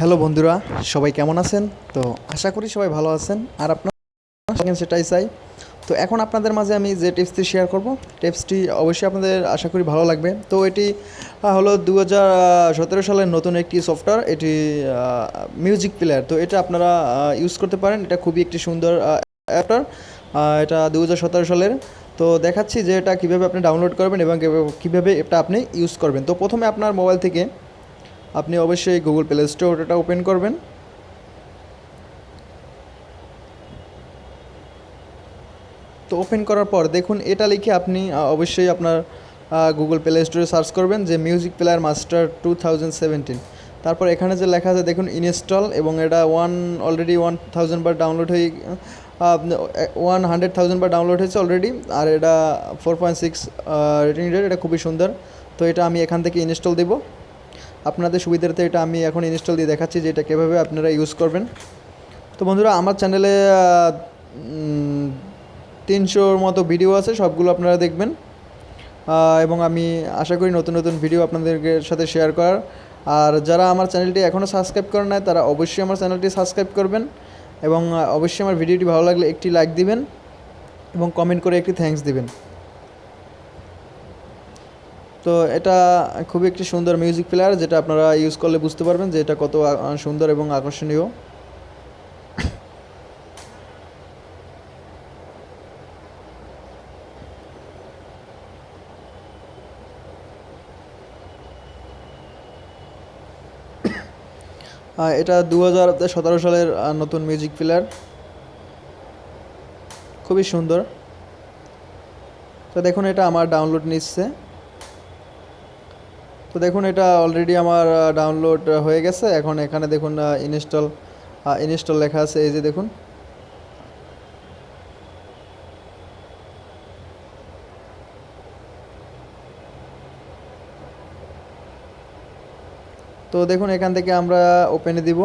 Hello বন্ধুরা, সবাই কেমন আছেন? তো আশা করি সবাই ভালো আছেন। আর আপনার সেটাই চাই। তো এখন আপনাদের মাঝে আমি যে টিপসটি শেয়ার করব, টিপসটি অবশ্যই আপনাদের আশা করি ভালো লাগবে। তো এটি হলো দু হাজার সতেরো সালের নতুন একটি সফটওয়্যার এটি মিউজিক প্লেয়ার তো এটা আপনারা ইউজ করতে পারেন। এটা খুবই একটি সুন্দর অ্যাপটার এটা দু হাজার সতেরো সালের। তো দেখাচ্ছি যে এটা কীভাবে আপনি ডাউনলোড করবেন এবং কীভাবে এটা আপনি ইউজ করবেন। তো প্রথমে আপনার মোবাইল থেকে আপনি অবশ্যই গুগল প্লে স্টোর এটা ওপেন করবেন। তো ওপেন করার পর দেখুন, এটা লিখে আপনি অবশ্যই আপনার গুগল প্লে স্টোরে সার্চ করবেন যে মিউজিক প্লেয়ার মাস্টার টু তারপর এখানে যে লেখা আছে, দেখুন ইনস্টল এবং এটা ওয়ান অলরেডি ওয়ান থাউজেন্ড বার ডাউনলোড হয়ে ওয়ান হান্ড্রেড থাউজেন্ড বার ডাউনলোড হয়েছে অলরেডি আর এটা four point six rating rate এটা খুবই সুন্দর। তো এটা আমি এখান থেকে ইনস্টল দেবো। আপনাদের সুবিধার্থে এটা আমি এখন ইনস্টল দিয়ে দেখাচ্ছি যে এটা কীভাবে আপনারা ইউজ করবেন। তো বন্ধুরা, আমার চ্যানেলে তিনশোর মতো ভিডিও আছে, সবগুলো আপনারা দেখবেন। এবং আমি আশা করি নতুন নতুন ভিডিও আপনাদেরকে সাথে শেয়ার করার। আর যারা আমার চ্যানেলটি এখনও সাবস্ক্রাইব করেন নাই, তারা অবশ্যই আমার চ্যানেলটি সাবস্ক্রাইব করবেন। এবং অবশ্যই আমার ভিডিওটি ভালো লাগলে একটি লাইক দিবেন এবং কমেন্ট করে একটি থ্যাঙ্কস দিবেন। তো এটা খুবই একটি সুন্দর মিউজিক প্লেয়ার যেটা আপনারা ইউজ করলে বুঝতে পারবেন যে এটা কত সুন্দর এবং আকর্ষণীয়। এটা দু হাজার সতেরো সালের নতুন মিউজিক প্লেয়ার খুবই সুন্দর। তো দেখুন, এটা আমার ডাউনলোড নিচ্ছে। তো দেখুন, এটা অলরেডি আমার ডাউনলোড হয়ে গেছে। এখন এখানে দেখুন ইনস্টল ইনস্টল লেখা আছে। এই যে দেখুন। তো দেখুন, এখান থেকে আমরা ওপেনে দিব।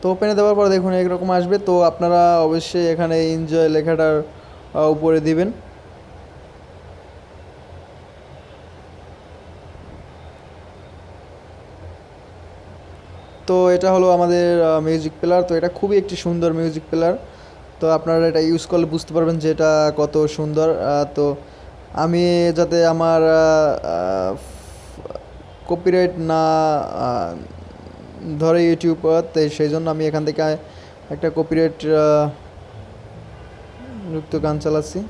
তো ওপেনে দেওয়ার পর দেখুন এরকম আসবে। তো আপনারা অবশ্যই এখানে এনজয় লেখাটার উপরে দিবেন। তো এটা হলো আমাদের মিউজিক প্লেয়ার তো এটা খুবই একটি সুন্দর মিউজিক প্লেয়ার তো আপনারা এটা ইউজ করলে বুঝতে পারবেন যে এটা কত সুন্দর। তো আমি যাতে আমার কপিরাইট না ধরে ইউটিউব সেই জন্য আমি এখান থেকে একটা কপিরাইট যুক্ত গান চালাচ্ছি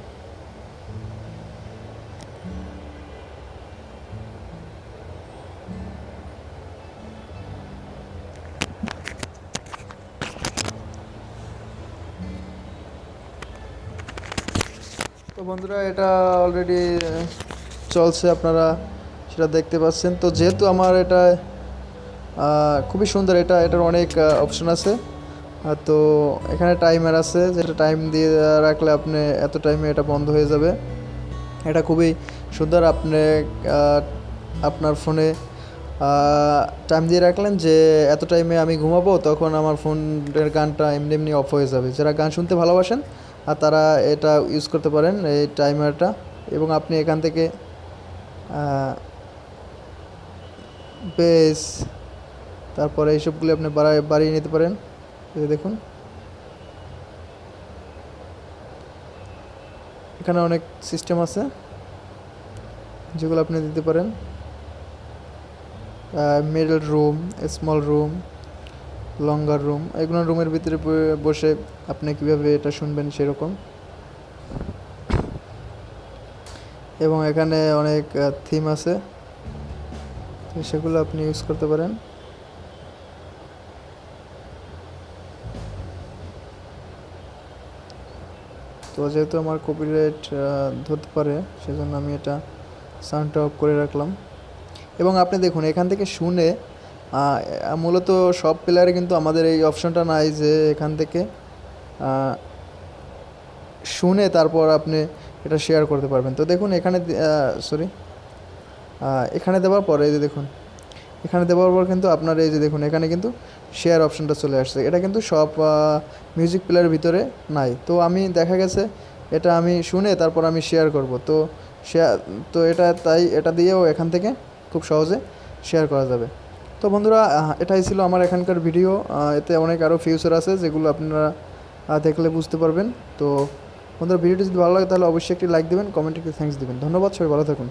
তো বন্ধুরা, এটা অলরেডি চলছে আপনারা, সেটা দেখতে পাচ্ছেন। তো যেহেতু আমার এটা খুবই সুন্দর, এটা, এটার অনেক অপশন আছে। তো এখানে টাইমার আছে, যেটা টাইম দিয়ে রাখলে আপনি এত টাইমে এটা বন্ধ হয়ে যাবে। এটা খুবই সুন্দর, আপনি আপনার ফোনে টাইম দিয়ে রাখলেন যে এত টাইমে আমি ঘুমাবো, তখন আমার ফোনের গানটা এমনি এমনি অফ হয়ে যাবে। যারা গান শুনতে ভালোবাসেন, আর তারা এটা ইউজ করতে পারেন, এই টাইমারটা এবং আপনি এখান থেকে বেস তারপরে এইসবগুলি আপনি বাড়ায়, বাড়িয়ে নিতে পারেন। দেখুন। এখানে অনেক সিস্টেম আছে, যেগুলো আপনি দিতে পারেন। Middle room small room longer room এগুলো রুমের ভিতরে বসে আপনি কীভাবে এটা শুনবেন সেরকম। এবং এখানে অনেক থিম আছে সেগুলো আপনি ইউজ করতে পারেন। তো যেহেতু আমার কপিরাইট ধরতে পারে, সেজন্য আমি এটা সাউন্ডটা অফ করে রাখলাম। এবং আপনি দেখুন, এখান থেকে শুনে মূলত সব প্লেয়ারে কিন্তু আমাদের এই অপশনটা নাই যে এখান থেকে শুনে তারপর আপনি এটা শেয়ার করতে পারবেন। তো দেখুন, এখানে সরি এখানে দেওয়ার পরে যে দেখুন এখানে দেওয়ার পর কিন্তু আপনার এই যে দেখুন, এখানে কিন্তু শেয়ার অপশনটা চলে আসছে। এটা কিন্তু সব মিউজিক প্লেয়ারের ভিতরে নাই। তো আমি দেখা গেছে, এটা আমি শুনে তারপর আমি শেয়ার করব। তো শেয়ার তো এটা তাই, এটা দিয়েও এখান থেকে খুব সহজে শেয়ার করা যাবে। তো বন্ধুরা এটাই ছিল আমার এখানকার ভিডিও এতে অনেক আরও ফিউচার আছে যেগুলো আপনারা দেখলে বুঝতে পারবেন। তো বন্ধুরা ভিডিওটি যদি ভালো লাগে তাহলে অবশ্যই একটি লাইক দেবেন কমেন্টে একটি থ্যাঙ্কস দেবেন। ধন্যবাদ, সবাই ভালো থাকুন।